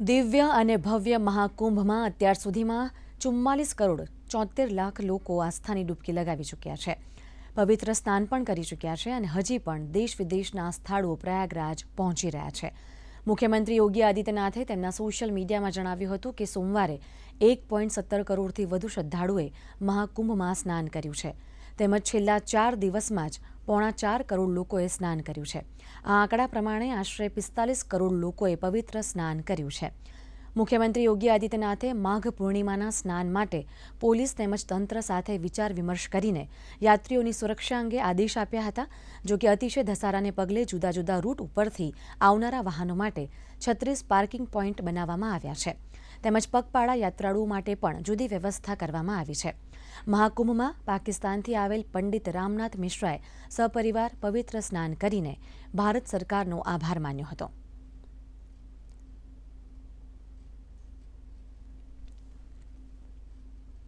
દિવ્ય અને ભવ્ય મહાકુંભમાં અત્યાર સુધીમાં ચુમ્માલીસ કરોડ ચોતેર લાખ લોકો આસ્થાની ડૂબકી લગાવી ચૂક્યા છે. પવિત્ર સ્નાન પણ કરી ચૂક્યા છે અને હજી પણ દેશ વિદેશના સ્થળો પ્રયાગરાજ પહોંચી રહ્યા છે. મુખ્યમંત્રી યોગી આદિત્યનાથે તેમના સોશિયલ મીડિયામાં જણાવ્યું હતું કે સોમવારે એક પોઈન્ટ સત્તર કરોડથી વધુ શ્રદ્ધાળુએ મહાકુંભમાં સ્નાન કર્યું છે. તેમજ છેલ્લા ચાર દિવસમાં જ પોણા ચાર કરોડ લોકોએ સ્નાન કર્યું છે. આ આંકડા પ્રમાણે આશરે પિસ્તાલીસ કરોડ લોકોએ પવિત્ર સ્નાન કર્યું છે. મુખ્યમંત્રી યોગી આદિત્યનાથે માઘ પૂર્ણિમાના સ્નાન માટે પોલીસ તેમજ તંત્ર સાથે વિચાર વિમર્શ કરીને યાત્રીઓની સુરક્ષા અંગે આદેશ આપ્યા હતા, જો કે અતિશય ધસારાને પગલે જુદા જુદા રૂટ ઉપરથી આવનારા વાહનો માટે છત્રીસ પાર્કિંગ પોઈન્ટ બનાવવામાં આવ્યા છે. તેમજ પગપાળા યાત્રાળુઓ માટે પણ જુદી વ્યવસ્થા કરવામાં આવી છે. મહાકુંભમાં પાકિસ્તાનથી આવેલ પંડિત રામનાથ મિશ્રાએ સપરિવાર પવિત્ર સ્નાન કરીને ભારત સરકારનો આભાર માન્યો હતો.